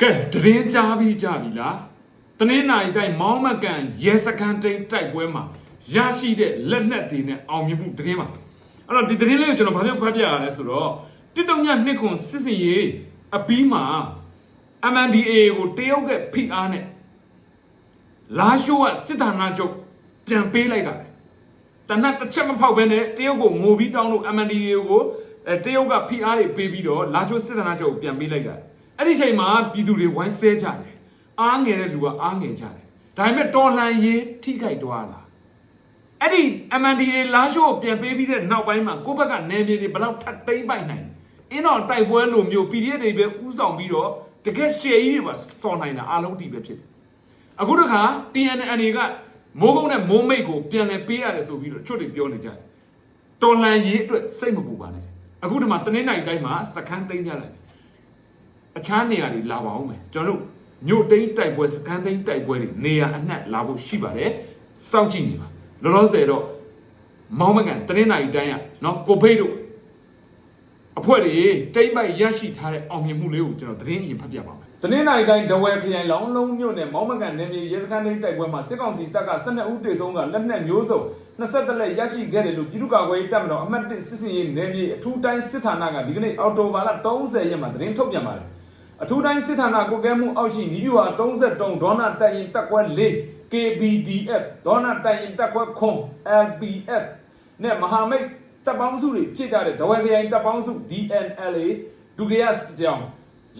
ကဲတရင်ကြားပြီးကြပြီလားတနင်္လာရီတိုင်းမောင်းမကန်ရဲစခန်းတိန်တိုက်ပွဲမှာရရှိတဲ့လက်နက်တွေနဲ့အောင်မြင်မှုတရင်ပါအဲ့တော့ဒီတရင်လေးကိုကျွန်တော်ဘာလို့ဖတ်ပြရလဲဆိုတော့တစ်တုံညနှစ်ခွန်စစ်စင်ရေးအပီးမှာ MNDAA ကိုတရုတ်ကဖိအားနဲ့လာရှိုးကစစ်ဌာနချုပ်ပြန်ပေးလိုက်တာပဲတနတ်တစ်ချက်မဖောက်ဘဲနဲ့တရုတ်ကိုငိုပြီးတောင်းလို့ MNDAA ကိုအဲတရုတ်ကဖိအားတွေပေးပြီးတော့လာရှိုးစစ်ဌာနချုပ်ကိုပြန်ပေးလိုက်တာ အဲ့ဒီချိန်မှာပြည်သူတွေဝိုင်းဆဲကြတယ်အားငယ်တဲ့လူကအားငယ်ကြတယ်ဒါပေမဲ့တော်လှန်ရေးထိခိုက်သွားလားအဲ့ဒီ MNDAA လာရှိုးကိုပြန်ပေးပြီးတဲ့နောက်ပိုင်းမှာကိုယ့်ဘက်ကနေမြေတွေဘယ်လောက်ထပ်သိမ့်ပိုက်နိုင်လဲအင်းတော့တိုက်ပွဲလိုမျိုး PDF တွေပဲဥဆောင်ပြီးတော့တကယ်ရှယ်ကြီးတွေပါစော်နိုင်တာအားလုံးဒီပဲဖြစ်တယ်အခုတခါ TNN ကမိုးကုန်းနဲ့မိုးမိတ်ကိုပြန်လည်ပေးရတယ်ဆိုပြီးတော့ချွတ်တွေပြောနေကြတယ်တော်လန်ရေးအတွက်စိတ်မပူပါနဲ့အခုဒီမှာတနင်္လာရီတိုင်းမှာစခန်းသိမ်းကြလိုက်တယ် အခြားနေရာတွေလာပါအောင်မယ်ကျွန်တော်တို့မြို့သိမ်းတိုက်ပွဲစခန်းသိမ်းတိုက်ပွဲတွေနေရာအနှံ့လာဖို့ရှိပါတယ်စောင့်ကြည့်နေပါလောလောဆယ်တော့မောင်းမကန်တနင်္လာရီတိုင်းကနော်ကိုဖိတ်တို့အဖွဲ့တွေတိမ့်ပိုက်ရရှိထားတဲ့အောင်မြင်မှုလေးကိုကျွန်တော်သတင်းအရင်ဖတ်ပြပါမယ်။တနင်္လာရီတိုင်းဒဝဲခရိုင်လောင်းလုံးမြို့နယ်မောင်းမကန်နယ်မြေရဲစခန်းတိုင်းတိုက်ပွဲမှာစစ်ကောင်စီတပ်က12ဦးတေဆုံးကလက်နက်မျိုးစုံ20လက်ရရှိခဲ့တယ်လို့ပြည်သူ့ကာကွယ်ရေးတပ်မတော်အမှတ်1စစ်စင်ရေးနယ်မြေအထူးတိုင်းစစ်ဌာနကဒီကနေ့အော်တိုဘာလ30ရက်မှာသတင်းထုတ်ပြန်ပါတယ်။ အထူးတိုင်းစစ်ဌာနကိုကဲမှုအောက်ရှိနီးဗျူဟာ33ဒေါနာတပ်ရင်တပ်ခွဲ4 KBDF ဒေါနာတပ်ရင်တပ်ခွဲခွန် LPF နဲ့မဟာမိတ်တပ်ပေါင်းစုတွေဖြစ်ကြတဲ့ဒဝဲခရိုင်တပ်ပေါင်းစု DNLA ဒုတိယစစ်ကြောင်း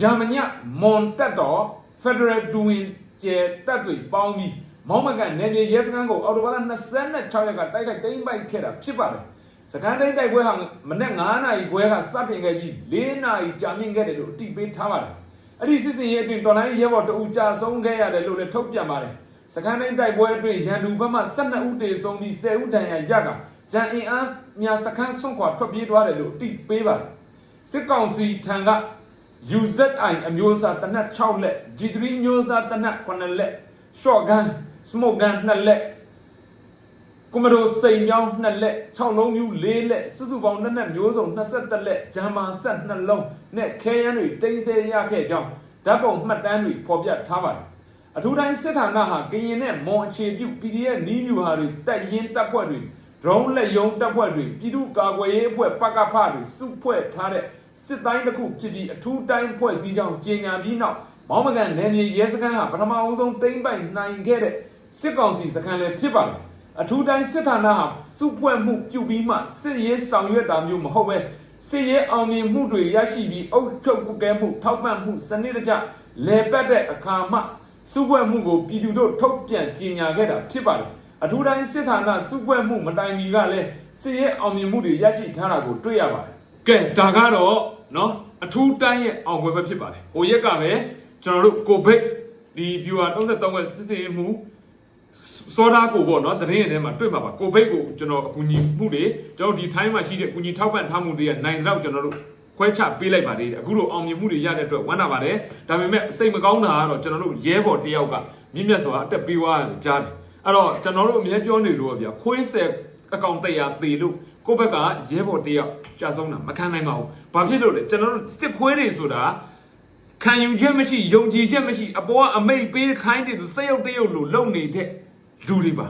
ရာမညမွန်တက်တော် Federal Doing ကျဲတပ်တွေပေါင်းပြီးမောင်းမကန်နယ်မြေရဲစခန်းကိုအော်တိုဘာလ26ရက်ကတိုက်ခိုက်တိမ့်ပိုက်ခဲ့တာဖြစ်ပါတယ်စကန်တိုင်းတိုက်ပွဲဟာမနေ့9နာရီခွဲကစတင်ခဲ့ပြီး4နာရီကြာမြင့်ခဲ့တယ်လို့အတိပေးထားပါတယ် အဲ့ဒီစစ်စင်ရေးအတွင်းတော်လိုင်းရဲဘော်တအူကြာဆုံးခဲ့ရတယ်လို့လည်းထုတ်ပြန်ပါတယ်စကန်တိုင်းတိုက်ပွဲအတွင်းရန်သူဘက်မှ12ဦးတေဆုံးပြီး10ဦးဒဏ်ရာရကဂျန်အင်အားများစကန်ဆွန့်ခွာထွက်ပြေးသွားတယ်လို့အတိပေးပါတယ်စစ်ကောင်စီထံက UZI အမျိုးအစားတနက်6လက် G3 မျိုးအစားတနက်9လက် shotgun smoke gun 2လက် ကွန်မဒိုစိန်မြောင်း2လက်6လုံးမျိုး4လက်စုစုပေါင်းလက်နက်မျိုးစုံ21လက်ဂျမ်မာဆက်2လုံးနဲ့ခဲယမ်းတွေတိမ့်ဆဲရခဲ့ကြောင်းဓာတ်ပုံမှတ်တမ်းတွေဖော်ပြထားပါတယ်အထူးတိုင်းစစ်ဌာနဟာကရင်နဲ့မွန်အခြေပြု PDF နီးမြူဟာတွေတက်ရင်တပ်ဖွဲ့တွေ drone လက်ယုံတပ်ဖွဲ့တွေပြည်သူ့ကာကွယ်ရေးအဖွဲ့ပကဖတွေစုဖွဲ့ထားတဲ့စစ်တိုင်းတစ်ခုဖြစ်ပြီးအထူးတိုင်းဖွဲ့စည်းကြောင်းကြေညာပြီးနောက်မောင်းမကန်နယ်မြေရဲစခန်းဟာပထမအဦးဆုံးတိမ့်ပိုင်နိုင်ခဲ့တဲ့စစ်ကောင်စီစခန်းလည်းဖြစ်ပါတယ် အထူးတိုင်းစစ်ဌာနဟာစုဖွဲ့မှုပြုပြီးမှစစ်ရေးဆောင်ရွက်တာမျိုးမဟုတ်ပဲစစ်ရေးအောင်မြင်မှုတွေရရှိပြီးအုပ်ချုပ်ကုကဲမှုထောက်ပံ့မှုစနစ်တကျလဲပတ်တဲ့အခါမှစုဖွဲ့မှုကိုပြည်သူတို့ထုတ်ပြန်ကြေညာခဲ့တာဖြစ်ပါတယ်အထူးတိုင်းစစ်ဌာနစုဖွဲ့မှုမတိုင်မီကလည်းစစ်ရေးအောင်မြင်မှုတွေရရှိထားတာကိုတွေ့ရပါတယ်ကဲဒါကတော့နော်အထူးတိုင်းရဲ့အောင်ပွဲပဲဖြစ်ပါတယ်ဟိုရက်ကပဲကျွန်တော်တို့ကိုဗစ်ဒီ viewer 33ရဲ့စစ်စစ်မှု စောဒါကိုပေါ့နော်တရင်ထဲမှာတွေ့မှာပါကိုဗစ်ကိုကျွန်တော်အကူအညီမှုတွေကျွန်တော်ဒီ time မှာရှိတဲ့အကူအညီထောက်ပံ့ထားမှုတွေကနိုင်တော့ကျွန်တော်တို့ခွဲချပေးလိုက်ပါသေးတယ်အခုလိုအောင်မြင်မှုတွေရတဲ့အတွက်ဝမ်းသာပါတယ်ဒါပေမဲ့စိတ်မကောင်းတာကတော့ကျွန်တော်တို့ရဲဘော်တယောက်ကမြင့်မြတ်စွာအတက်ပေးသွားတယ်ကြားတယ်အဲ့တော့ကျွန်တော်တို့အမြဲပြောနေလို့ဗျာခွေးဆယ်အကောင့်တရားသေလို့ကိုယ့်ဘက်ကရဲဘော်တယောက်ကြာဆုံးတာမခံနိုင်ပါဘူးဘာဖြစ်လို့လဲကျွန်တော်တို့စစ်ခွေးတွေဆိုတာ ခံယူချက်မရှိယုံကြည်ချက်မရှိအပေါ်ကအမိတ်ပေးခိုင်းတယ်သူစက်ရုပ်တရုပ်လို့လုံနေတဲ့လူတွေပါ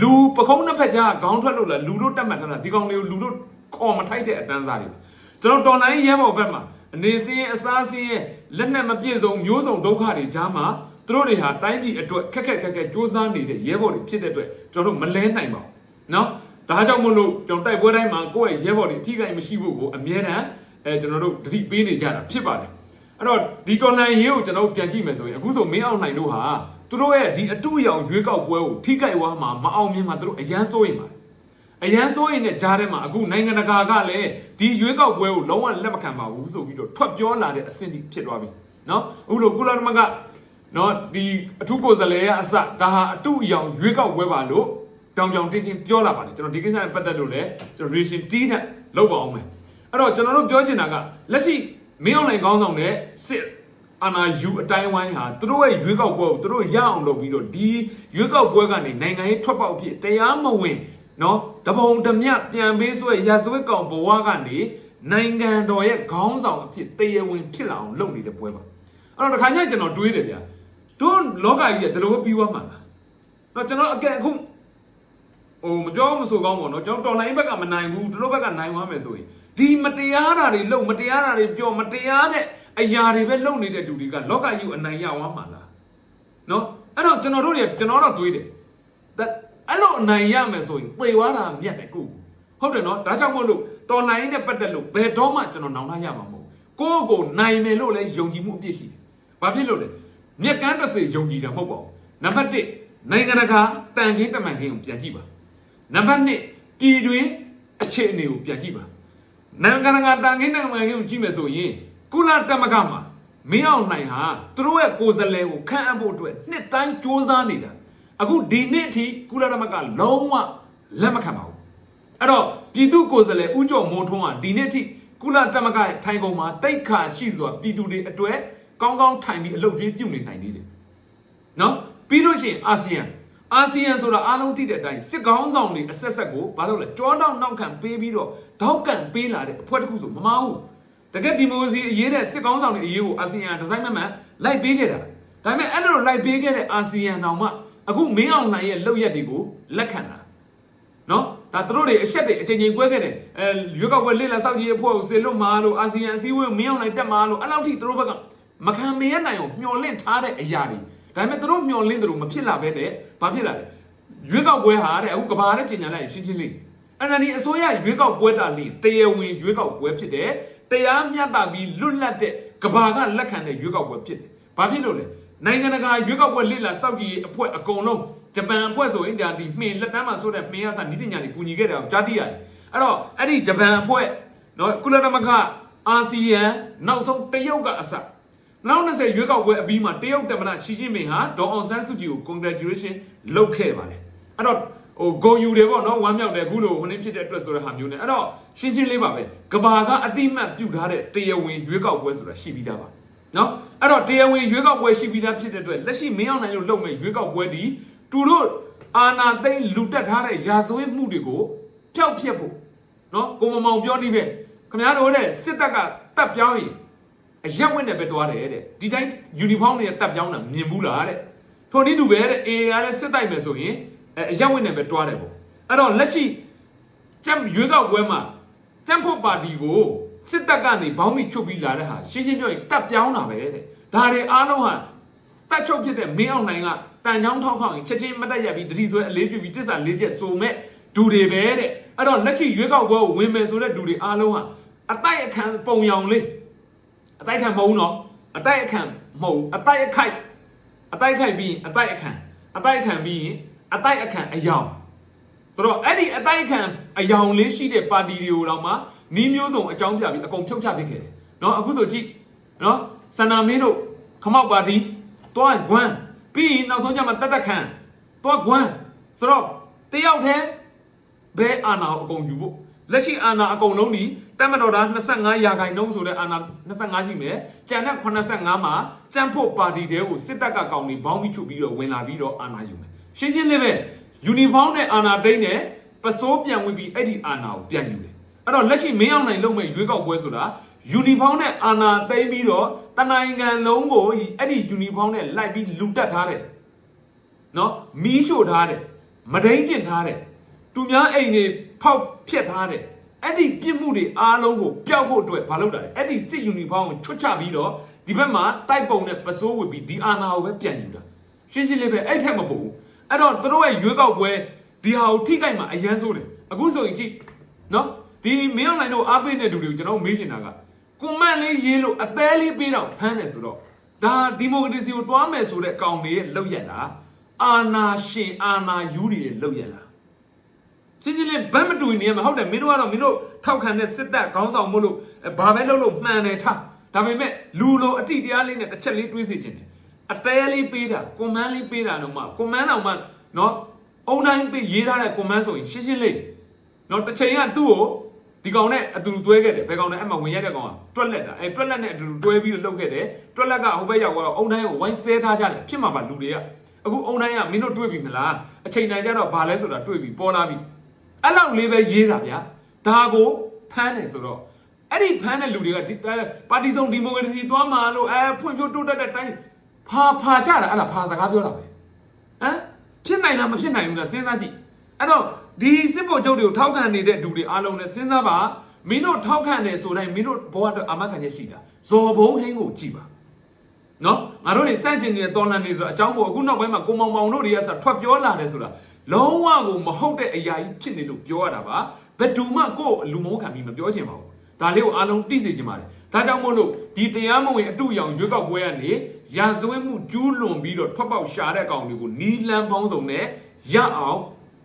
လူပခုံးနှစ်ဖက်ကြားခေါင်းထွက်လို့လားလူတို့တက်မှတ်ထားတာဒီကောင်တွေကိုလူတို့ခေါ်မထိုက်တဲ့အတန်းစားတွေပါကျွန်တော်တော်လိုင်းရဲဘော်ဘက်မှာအနေစင်းအစားစင်းရဲ့လက်နက်မပြည့်စုံမျိုးစုံဒုက္ခတွေကြားမှာသူတို့တွေဟာတိုင်းပြည်အတွက်ခက်ခက်ခက်ခက်စူးစမ်းနေတဲ့ရဲဘော်တွေဖြစ်တဲ့အတွက်ကျွန်တော်တို့မလဲနိုင်ပါဘူးเนาะဒါကြောင့်မို့လို့ကျွန်တော်တိုက်ပွဲတိုင်းမှာကိုယ့်ရဲ့ရဲဘော်တွေအထီးကိန်းမရှိဖို့ကိုအမြဲတမ်းအဲကျွန်တော်တို့တတိပေးနေကြတာဖြစ်ပါတယ် အဲ့တော့ဒီတော်လှန်ရေးကိုကျွန်တော်တို့ပြန်ကြည့်မယ်ဆိုရင်အခုဆိုမင်းအောင်နိုင်တို့ဟာသူတို့ရဲ့ဒီအတူအယောင်ရွေးကောက်ပွဲကိုထိကြိုက်ဝါမှာမအောင်မြင်မှာသူတို့အရန်စိုးရင်ပါတယ်အရန်စိုးရင်နဲ့ကြားထဲမှာအခုနိုင်ငံတကာကလည်းဒီရွေးကောက်ပွဲကိုလုံးဝလက်မခံပါဘူးဆိုပြီးတော့ထွက်ပြောလာတဲ့အဆင့်ထိဖြစ်သွားပြီเนาะအခုလိုကုလသမဂ္ဂเนาะဒီအထူးကိုယ်စားလှယ်ကအစဒါဟာအတူအယောင်ရွေးကောက်ပွဲပါလို့တောင်တောင်တင်းတင်းပြောလာပါတယ်ကျွန်တော်ဒီကိစ္စနဲ့ပတ်သက်လို့လည်းကျွန်တော် reaction တီးထက်လောက်ပါအောင်မယ်အဲ့တော့ကျွန်တော်တို့ပြောချင်တာကလက်ရှိ မင်းအောင်လှိုင်ကောင်းဆောင်တဲ့စစ်အာနာယူအတိုင်းဝိုင်းဟာသူတို့ရဲ့ရွေးကောက်ပွဲကိုသူတို့ရအောင်လုပ်ပြီးတော့ဒီရွေးကောက်ပွဲကနေနိုင်ငံရေးထွက်ပေါက်ဖြစ်တရားမဝင်နော်တပုံတမြပြန်ပေးဆွဲရဇဝတ်ကောင်ဘဝကနေနိုင်ငံတော်ရဲ့ခေါင်းဆောင်အဖြစ်တရားဝင်ဖြစ်လာအောင်လုပ်နေတဲ့ပွဲပါအဲ့တော့တစ်ခါကျရင်ကျွန်တော်တွေးတယ်ဗျာတို့လောကကြီးကဒီလိုပဲပြီးသွားမှာလားတော့ကျွန်တော်အကဲအခုဟိုမပြောမဆိုကောင်းပါတော့ကျွန်တော်တော်လိုင်းဘက်ကမနိုင်ဘူးတို့ဘက်ကနိုင်သွားမယ်ဆိုရင် ဒီမတရားတာတွေလုံမတရားတာတွေပြောမတရားတဲ့အရာတွေပဲလုံနေတဲ့တူတွေကလောကကြီးကိုအနိုင်ရသွားမှာလားနော်အဲ့တော့ကျွန်တော်တို့တွေကျွန်တော်တော့တွေးတယ် that အဲ့လိုအနိုင်ရမယ်ဆိုရင်သေသွားတာမြတ်တယ်ကိုဟုတ်တယ်နော်ဒါကြောင့်မို့လို့တော်လိုင်းနဲ့ပတ်သက်လို့ဘယ်တော့မှကျွန်တော်နောင်တရမှာမဟုတ်ကိုယ့်ကိုနိုင်မယ်လို့လည်းယုံကြည်မှုအပြည့်ရှိတယ်ဘာဖြစ်လို့လဲမြက်ကန်းတစ်စေယုံကြည်တာမဟုတ်ပါဘူးနံပါတ်1နိုင်ငံတကာတန်ခင်းတမန်ခင်းကိုပြန်ကြည့်ပါနံပါတ်2ပြည်တွင်းအခြေအနေကိုပြန်ကြည့်ပါ နိုင်ငံတကာတန်ခင်းတမန်ခင်းကိုကြည့်မယ်ဆိုရင်ကုလသမဂ္ဂမှာမင်းအောင်နိုင်ဟာသူတို့ရဲ့ကိုယ်စားလှယ်ကိုခန့်အပ်ဖို့အတွက်နှစ်တိုင်းစ조사နေတာအခုဒီနေ့အထိကုလသမဂ္ဂလုံးဝလက်မခံပါဘူးအဲ့တော့ပြည်သူကိုယ်စားလှယ်ဦးကျော်မိုးထွန်းကဒီနေ့ထိကုလသမဂ္ဂရဲ့ထိုင်ကုန်မှာတိတ်ခါရှိစွာပြည်သူတွေအတွေ့ကောင်းကောင်းထိုင်ပြီးအလုပ်ကြီးပြုနေနိုင်သေးတယ်။နော်ပြီးလို့ရှိရင်အာဆီယံ အာဆီယံဆိုတာအားလုံးသိတဲ့အတိုင်းစစ်ကောင်းဆောင်တွေအဆက်ဆက်ကိုဘာလို့လဲကြောတောက်နောက်ခံပေးပြီးတော့တောက်ကန်ပေးလာတဲ့အဖွဲ့တစ်ခုဆိုမမဟုတ်တကယ်ဒီမိုကရေစီအရေးတဲ့စစ်ကောင်းဆောင်တွေအရေးကိုအာဆီယံဒီဇိုင်းမမှန်လိုက်ပေးခဲ့တာဒါပေမဲ့အဲ့လိုလိုက်ပေးခဲ့တဲ့အာဆီယံတောင်မှအခုမင်းအောင်လှိုင်ရဲ့လုပ်ရက်တွေကိုလက်ခံတာနော်ဒါသူတို့တွေအဆက်တွေအချိန်ချင်းကွဲခဲ့တယ်အဲရွေးကောက်ပွဲလေ့လာစောင့်ကြည့်ရေးအဖွဲ့ကိုစေလွတ်မှာလို့အာဆီယံအစည်းအဝေးကိုမင်းအောင်လိုက်တက်မှာလို့အဲ့လောက်ထိသူတို့ဘက်ကမခံမရနိုင်အောင်မျှော်လင့်ထားတဲ့အရာတွေ ဒါပေမဲ့သူတို့မျှော်လင့်တယ်လို့မဖြစ်လာပဲတဲ့ဘာဖြစ်လာလဲရွေးကောက်ပွဲဟာတဲ့အခုကဘာနဲ့ကျင်ညာလိုက်ရင်ရှင်းရှင်းလေးအန်အန်ဒီအစိုးရရွေးကောက်ပွဲတာလီတရားဝင်ရွေးကောက်ပွဲဖြစ်တယ်တရားမျှတပြီးလွတ်လပ်တဲ့ကဘာကလက်ခံတဲ့ရွေးကောက်ပွဲဖြစ်တယ်ဘာဖြစ်လို့လဲနိုင်ငံတကာရွေးကောက်ပွဲလေ့လာစောင့်ကြည့်ရေးအဖွဲ့အကုန်လုံးဂျပန်အဖွဲ့ဆိုရင်ဒါဒီမှင်လက်တန်းမှာဆိုတဲ့မှင်ရစာနိပညာတွေကူညီခဲ့တယ်အောင်ကြားသိရတယ်အဲ့တော့အဲ့ဒီဂျပန်အဖွဲ့နော်ကုလသမဂ္ဂအာဆီယံနောက်ဆုံးတရုတ်ကအစ နောက်20ရွေးကောက်ပွဲအပြီးမှာတရုတ်တမန်ရှီကျင်းပင်ဟာဒေါ်အောင်ဆန်းစုကြည်ကို congratulation လုပ်ခဲ့ပါတယ်အဲ့တော့ဟိုဂုံယူတယ်ပေါ့နော်ဝမ်းမြောက်တယ်အခုလိုဟိုနေ့ဖြစ်တဲ့အတွက်ဆိုတဲ့ဟာမျိုးနဲ့အဲ့တော့ရှင်းရှင်းလေးပါပဲကဘာကအတိမတ်ပြုတ်ထားတဲ့တရားဝင်ရွေးကောက်ပွဲဆိုတာရှိပြီးသားပါနော်အဲ့တော့တရားဝင်ရွေးကောက်ပွဲရှိပြီးသားဖြစ်တဲ့အတွက်လက်ရှိမင်းအောင်နိုင်လို့လုပ်မဲ့ရွေးကောက်ပွဲဒီသူတို့အာနာသိမ့်လူတက်ထားတဲ့ရာဇဝတ်မှုတွေကိုဖျောက်ဖျက်ဖို့နော်ကိုမမောင်ပြောနေပဲခင်ဗျားတို့တဲ့စစ်တပ်ကတပ်ပြောင်းရင် အရက်ဝင့်နဲ့ပဲတွားတယ်တဲ့ဒီတိုင်းယူနီဖောင်းတွေတပ်ပြောင်းတာမြင်ဘူးလားတဲ့ထိုနည်းတူပဲတဲ့အေရလည်းစစ်တိုက်မယ်ဆိုရင်အဲအရက်ဝင့်နဲ့ပဲတွားတယ်ပေါ့အဲ့တော့လက်ရှိကြံရွေးကောက်ပွဲမှာကြံဖို့ပါတီကိုစစ်တပ်ကနေဘောင်းမီချုပ်ပြီးလာတဲ့ဟာရှင်းရှင်းပြောရင်တပ်ပြောင်းတာပဲတဲ့ဒါတွေအားလုံးဟာတက်ချုပ်ဖြစ်တဲ့မင်းအောင်နိုင်ကတန်ချောင်းထောက်ခေါင်ရင်ချက်ချင်းမတက်ရပြီးတတိဆွဲအလေးပြုပြီးတစ္ဆာလေးချက်ဆိုမဲ့ဒူတွေပဲတဲ့အဲ့တော့လက်ရှိရွေးကောက်ပွဲကိုဝင်မယ်ဆိုတဲ့ဒူတွေအားလုံးဟာအတိုက်အခံပုံရောင်လေး အတိုက်ခံမဟုတ်တော့အတိုက်အခံမဟုတ်အတိုက်အခိုက်အတိုက်ခိုက်ပြီးရင်အတိုက်အခန့်အတိုက်အခန့်ပြီးရင်အတိုက်အခန့်အယောင် ဆိုတော့အဲ့ဒီအတိုက်ခံအယောင်လေးရှိတဲ့ပါတီတွေကိုတော့မှနီးမျိုးစုံအကြောင်းပြပြီးအကုန်ဖြုတ်ချပစ်ခဲ့တယ်เนาะအခုဆိုကြည့်เนาะစန္နာမင်းတို့ခမောက်ပါတီတွားကွမ်းပြီးရင်နောက်ဆုံးကျမှတက်တက်ခံတွားကွမ်းဆိုတော့တယောက်တည်းဘဲအာနာကိုအကုန်ယူဖို့ လက်ရှိအာနာအကုန်လုံးဒီတက်မတော်သား25ရာခိုင်နှုန်းဆိုတဲ့အာနာ25ရှိမယ်ကြံတဲ့85မှာကြံဖို့ပါတီတဲကိုစစ်တပ်ကကောင်းပြီးဘောင်းပြီးချုပ်ပြီးတော့ဝင်လာပြီးတော့အာနာယူမယ်ရှင်းရှင်းလေးပဲယူနီဖောင်းနဲ့အာနာတိန်နဲ့ပစိုးပြန်ဝင်ပြီးအဲ့ဒီအာနာကိုပြန်ယူတယ်အဲ့တော့လက်ရှိမင်းအောင်နိုင်လုပ်မဲ့ရွေးကောက်ပွဲဆိုတာယူနီဖောင်းနဲ့အာနာတိန်ပြီးတော့တနိုင်ငံလုံးကိုအဲ့ဒီယူနီဖောင်းနဲ့လိုက်ပြီးလူတက်ထားတယ်နော်မီးရှို့ထားတယ်မဒိန်ကျင့်ထားတယ်သူများအိမ်တွေ ဖောက်ဖျက်ထားတယ်အဲ့ဒီပြစ်မှုတွေအားလုံးကိုပျောက်ဖို့အတွက်မလုပ်တာလေအဲ့ဒီစစ်ယူနီဖောင်းကိုချွတ်ချပြီးတော့ဒီဘက်မှာတိုက်ပုံနဲ့ပစိုးဝင်ပြီးဒီအာနာကိုပဲပြန်ယူတာရှင်းရှင်းလေးပဲအဲ့ထက်မပိုဘူးအဲ့တော့သူတို့ရဲ့ရွေးကောက်ပွဲဒီဟာကိုထိခိုက်မှာအရန်ဆိုးတယ်အခုဆိုရင်ကြည့်နော်ဒီမင်းအောင်နိုင်တို့အားပေးတဲ့လူတွေကိုကျွန်တော်မေးချင်တာကကွန်မန့်လေးရေးလို့အသေးလေးပေးတော့ဖမ်းတယ်ဆိုတော့ဒါဒီမိုကရေစီကိုတွားမယ်ဆိုတဲ့ကောင်တွေရဲ့လောက်ရလားအာနာရှင်အာနာယူတွေရဲ့လောက်ရလား စင်ကြီးလေးဘတ်မတူနေရမှာဟုတ်တယ်မင်းတို့ကတော့မင်းတို့ထောက်ခံတဲ့စစ်တပ်ခေါင်းဆောင်မို့လို့ဘာပဲလုပ်လို့မှန်တယ်ထားဒါပေမဲ့လူလိုအတိတရားလေးနဲ့တစ်ချက်လေးတွေးစီခြင်းတယ်အတဲလေးပေးတာကွန်မန်းလေးပေးတာတော့မှကွန်မန်းတော့မှနော်အုံတိုင်းပေးရေးထားတဲ့ကွန်မန်းဆိုရင်ရှင်းရှင်းလေးနော်တစ်ချိန်ကသူ့ကိုဒီကောင်နဲ့အတူတူတွဲခဲ့တယ်ဘယ်ကောင်နဲ့အဲ့မှာဝင်ရတဲ့ကောင်ကတွက်လက်တာအဲ့တွက်လက်နဲ့အတူတူတွဲပြီးတော့လှုပ်ခဲ့တယ်တွက်လက်ကဟိုဘက်ရောက်တော့အုံတိုင်းကိုဝိုင်းဆဲထားကြတယ်ဖြစ်မှာပါလူတွေကအခုအုံတိုင်းကမင်းတို့တွေ့ပြီမလားအချိန်တိုင်းကျတော့ဘာလဲဆိုတာတွေ့ပြီပေါ်လာပြီ အဲ့လောက်လေးပဲရေးတာဗျာဒါကိုဖမ်းတယ်ဆိုတော့အဲ့ဒီဖမ်းတဲ့လူတွေကဒီအဲပါတီစုံဒီမိုကရေစီသွားမှာလို့အဲဖွံ့ဖြိုးတိုးတက်တဲ့အတိုင်းဖာဖာကြတာအဲ့ဒါဖာစကားပြောတာပဲဟမ်ဖြစ်နိုင်လားမဖြစ်နိုင်ဘူးလားစဉ်းစားကြည့်အဲ့တော့ဒီစစ်ဗိုလ်ချုပ်တွေကိုထောက်ခံနေတဲ့လူတွေအားလုံးနဲ့စဉ်းစားပါမင်းတို့ထောက်ခံတယ်ဆိုတိုင်းမင်းတို့ဘဝအတွက်အာမခံချက်ရှိတာဇော်ဘုံဟင်းကိုကြည့်ပါနော်ငါတို့တွေစန့်ကျင်နေတဲ့တော်လန်နေဆိုတော့အကြောင်းပေါ်အခုနောက်ပိုင်းမှာကိုမောင်မောင်တို့တွေကဆိုထွက်ပြောလာတယ်ဆိုတာ လုံးဝကိုမဟုတ်တဲ့အရာကြီးဖြစ်နေလို့ပြောရတာပါဘယ်သူမှကိုယ့်အလူမုန်းခံပြီးမပြောချင်ပါဘူးဒါလေးကိုအားလုံးသိစေချင်ပါတယ်ဒါကြောင့်မို့လို့ဒီတရားမဝင်အတူရောင်ရွေးကောက်ပွဲကနေရာဇဝတ်မှုကျူးလွန်ပြီးတော့ထွက်ပေါက်ရှာတဲ့ကောင်တွေကိုနီလန်းပေါင်းစုံနဲ့ရအောင်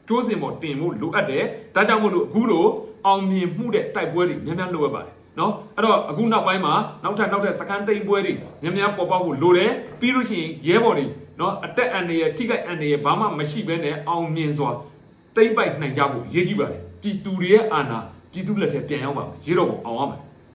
ကျိုးစင်ပေါ်တင်ဖို့လိုအပ်တယ်ဒါကြောင့်မို့လို့အခုလိုအောင်မြင်မှုတဲ့တိုက်ပွဲတွေများများလုပ်ရပါတယ်နော်အဲ့တော့အခုနောက်ပိုင်းမှာနောက်ထပ်နောက်ထပ်စကန်တိန်ပွဲတွေများများပေါ်ပေါက်ဖို့လိုတယ်ပြီးလို့ရှိရင်ရဲဘော်တွေ နော်အတက်အန်တွေရထိခိုက်အန်တွေရဘာမှမရှိဘဲနဲ့အောင်မြင်စွာတိမ့်ပိုက်နိုင်ကြဖို့ရည်ကြည့်ပါတယ်ပြည်သူတွေရဲ့အာဏာပြည်သူလက်ထဲပြန်ရောက်ပါမယ်ရေတော့အောင်ရမယ်